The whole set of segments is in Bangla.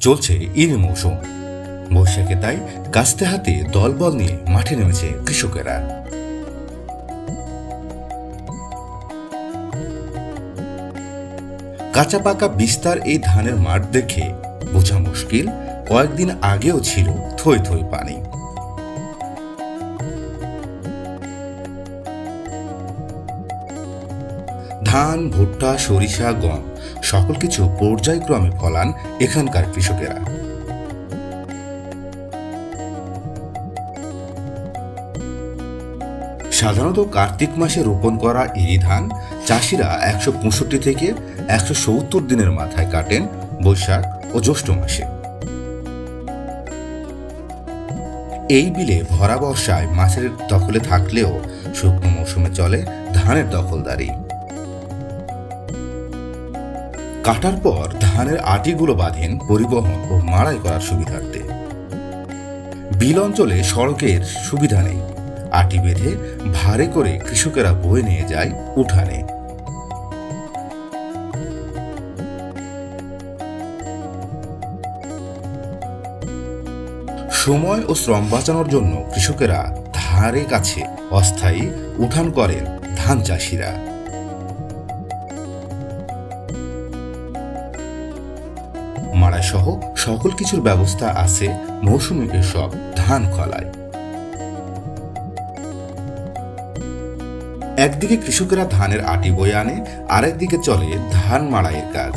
চলছে ঈদ মৌসুম। বৈশাখে তাই কাস্তে হাতে দলবল নিয়ে মাঠে নেমেছে কৃষকেরা। কাঁচা পাকা বিস্তার এই ধানের মাঠ দেখে বোঝা মুশকিল, কয়েকদিন আগেও ছিল থই থই পানি। ধান, ভুট্টা, সরিষা, গম সকল কিছু পর্যায়ক্রমে ফলান এখানকার কৃষকেরা। সাধারণত কার্তিক মাসে রোপণ করা এই ধান চাষিরা একশো পঁয়ষট্টি থেকে একশো সত্তর দিনের মাথায় কাটেন বৈশাখ ও জ্যৈষ্ঠ মাসে। এই বিলে ভরা বর্ষায় মাছের দখলে থাকলেও শুকনো মৌসুমে চলে ধানের দখলদারি। কাটার পর ধানের আটিগুলো বাঁধেন, পরিবহন ও মাড়াই করার সুবিধার্থে। বিল অঞ্চলে সড়কের সুবিধা নেই। আটি বেঁধে ভারে করে কৃষকেরা বয়ে নিয়ে যায় উঠানে। সময় ও শ্রম বাঁচানোর জন্য কৃষকেরা ধারে কাছে অস্থায়ী উঠান করেন ধান চাষিরা। মাড়াই সহ সকল কিছুর ব্যবস্থা আছে মৌসুমী এসব ধান খলায় একদিকে কৃষকেরা ধানের আটি বয়ে আনে, আরেকদিকে চলে ধান মাড়াইয়ের কাজ।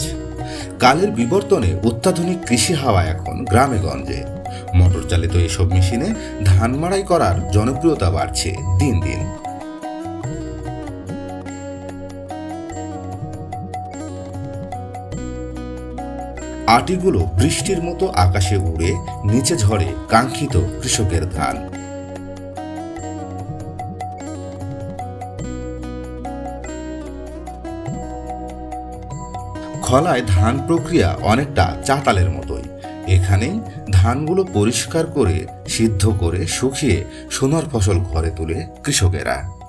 কালের বিবর্তনে অত্যাধুনিক কৃষি হাওয়া এখন গ্রামে গঞ্জে। মোটর চালিত এসব মেশিনে ধান মাড়াই করার জনপ্রিয়তা বাড়ছে দিন দিন। আটিগুলো বৃষ্টির মতো আকাশে উড়ে নিচে ঝরে কাঙ্ক্ষিত কৃষকের ধান। খলায় ধান প্রক্রিয়া অনেকটা চাতালের মতোই। এখানে ধানগুলো পরিষ্কার করে, সিদ্ধ করে শুকিয়ে সোনার ফসল ঘরে তুলে কৃষকেরা।